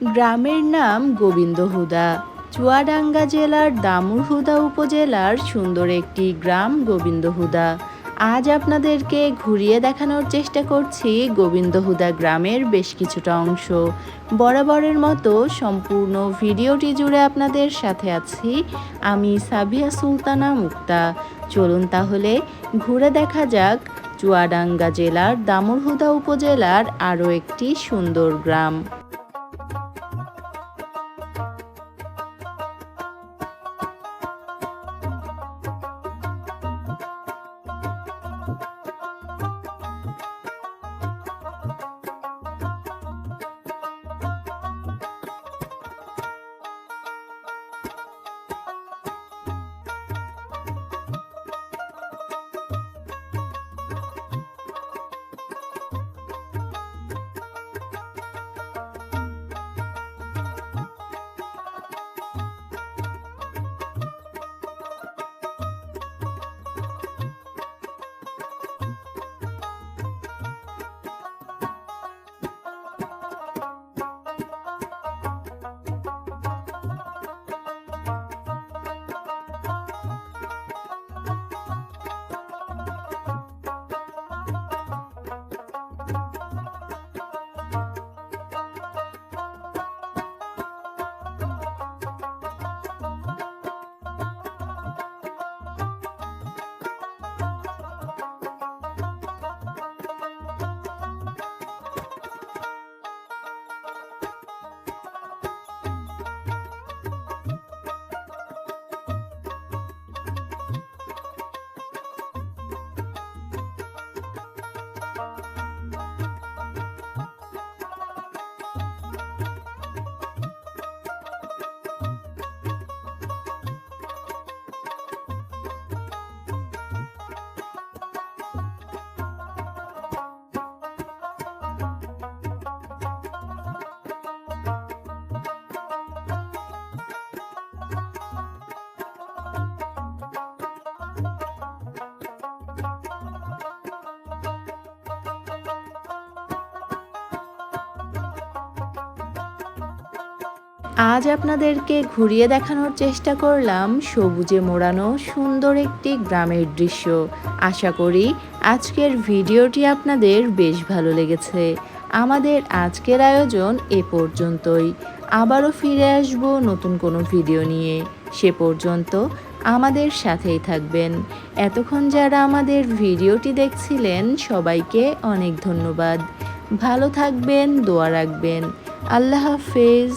গ্রামের নাম গোবিন্দহুদা চুয়াডাঙ্গা জেলার দামুরহুদা উপজেলার সুন্দর একটি গ্রাম গোবিন্দহুদা আজ আপনাদেরকে ঘুরিয়ে দেখানোর চেষ্টা করছি গোবিন্দহুদা গ্রামের বেশ কিছুটা অংশ। বরাবরের মতো সম্পূর্ণ ভিডিওটি জুড়ে আপনাদের সাথে আছি আমি সাবিয়া সুলতানা মুক্তা। চলুন তাহলে ঘুরে দেখা যাক চুয়াডাঙ্গা জেলার দামুরহুদা উপজেলার আরও একটি সুন্দর গ্রাম। আজ আপনাদেরকে ঘুরিয়ে দেখানোর চেষ্টা করলাম সবুজে মোড়ানো সুন্দর একটি গ্রামের দৃশ্য। আশা করি আজকের ভিডিওটি আপনাদের বেশ ভালো লেগেছে। আমাদের আজকের আয়োজন এ পর্যন্তই। আবারও ফিরে আসব নতুন কোনো ভিডিও নিয়ে। সে পর্যন্ত আমাদের সাথেই থাকবেন। এতক্ষণ যারা আমাদের ভিডিওটি দেখছিলেন, সবাইকে অনেক ধন্যবাদ। ভালো থাকবেন, দোয়া রাখবেন। আল্লাহ হাফেজ।